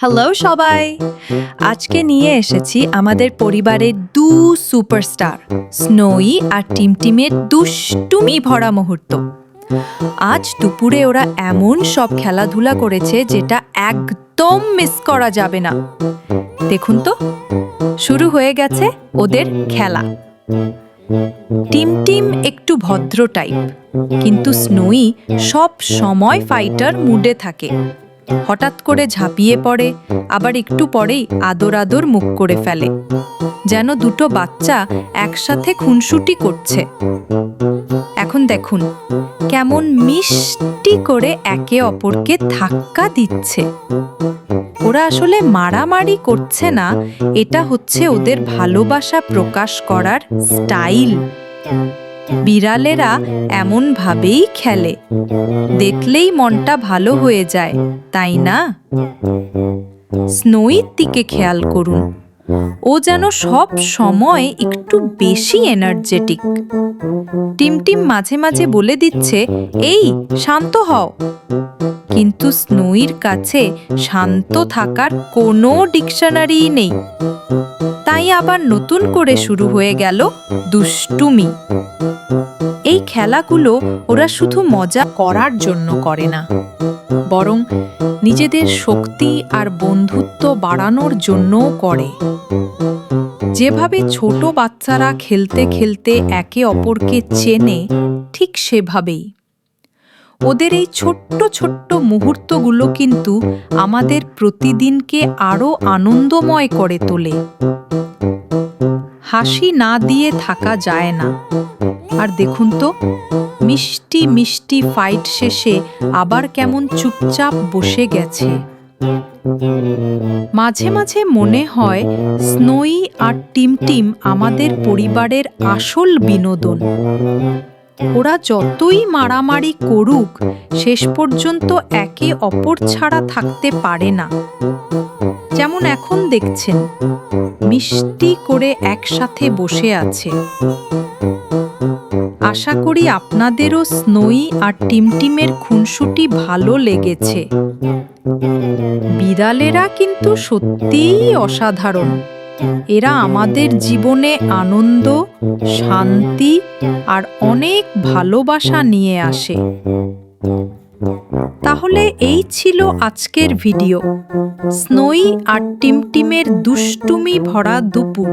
Hello সবাই। আজকে নিয়ে এসেছি আমাদের পরিবারের দু সুপারস্টার স্নোই আর টিমটিমের দুষ্টুমি ভরা মুহূর্ত। আজ দুপুরে ওরা এমন সব খেলাধুলা করেছে যেটা একদম মিস করা যাবে না। দেখুন তো, শুরু হয়ে গেছে ওদের খেলা। টিমটিম একটু ভদ্র টাইপ কিন্তু স্নোই সব সময় ফাইটার মুডে থাকে। হঠাৎ করে ঝাঁপিয়ে পড়ে, আবার একটু পরেই আদর আদর মুখ করে ফেলে। যেন দুটো বাচ্চা একসাথে খুনসুটি করছে। এখন দেখুন, কেমন মিষ্টি করে একে অপরকে ধাক্কা দিচ্ছে। ওরা আসলে মারামারি করছে না, এটা হচ্ছে ওদের ভালোবাসা প্রকাশ করার স্টাইল। বিড়ালেরা এমনভাবেই খেলে। দেখলেই মনটা ভালো হয়ে যায়, তাই না? স্নোইর দিকে খেয়াল করুন। ও যেন সব সময় একটু বেশি এনার্জেটিক টিমটিম মাঝে মাঝে বলে দিচ্ছে, এই, শান্ত হও। কিন্তু স্নোইর কাছে শান্ত থাকার কোনো ডিকশনারি নেই। তাই আবার নতুন করে শুরু হয়ে গেল দুষ্টুমি। এই খেলাগুলো ওরা শুধু মজা করার জন্য করে না, বরং নিজেদের শক্তি আর বন্ধুত্ব বাড়ানোর জন্যও করে। যেভাবে ছোট বাচ্চারা খেলতে খেলতে একে অপরকে চেনে, ঠিক সেভাবেই। ওদের এই ছোট্ট ছোট্ট মুহূর্তগুলো কিন্তু আমাদের প্রতিদিনকে আরও আনন্দময় করে তোলে। হাসি না দিয়ে থাকা যায় না। আর দেখুন তো, মিষ্টি মিষ্টি ফাইট শেষে আবার কেমন চুপচাপ বসে গেছে। মাঝে মাঝে মনে হয় স্নোই আর টিমটিম আমাদের পরিবারের আসল বিনোদন। ওরা যতই মারামারি করুক, শেষ পর্যন্ত একে অপর ছাড়া থাকতে পারে না। যেমন এখন দেখছেন, মিষ্টি করে একসাথে বসে আছে। আশা করি আপনাদেরও স্নোই আর টিমটিমের খুনসুটি ভালো লেগেছে। বিড়ালেরা কিন্তু সত্যিই অসাধারণ। এরা আমাদের জীবনে আনন্দ শান্তি আর অনেক ভালোবাসা নিয়ে আসে। তাহলে এই ছিল আজকের ভিডিও। স্নোই আর টিমটিমের দুষ্টুমি ভরা দুপুর।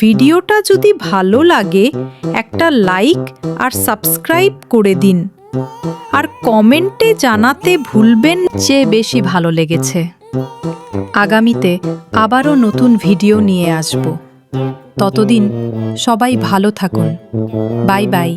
ভিডিওটা যদি ভালো লাগে একটা লাইক আর সাবস্ক্রাইব করে দিন। আর কমেন্টে জানাতে ভুলবেন যে বেশি ভালো লেগেছে। আগামীতে আবারও নতুন ভিডিও নিয়ে আসব। ততদিন সবাই ভালো থাকুন। Bye bye.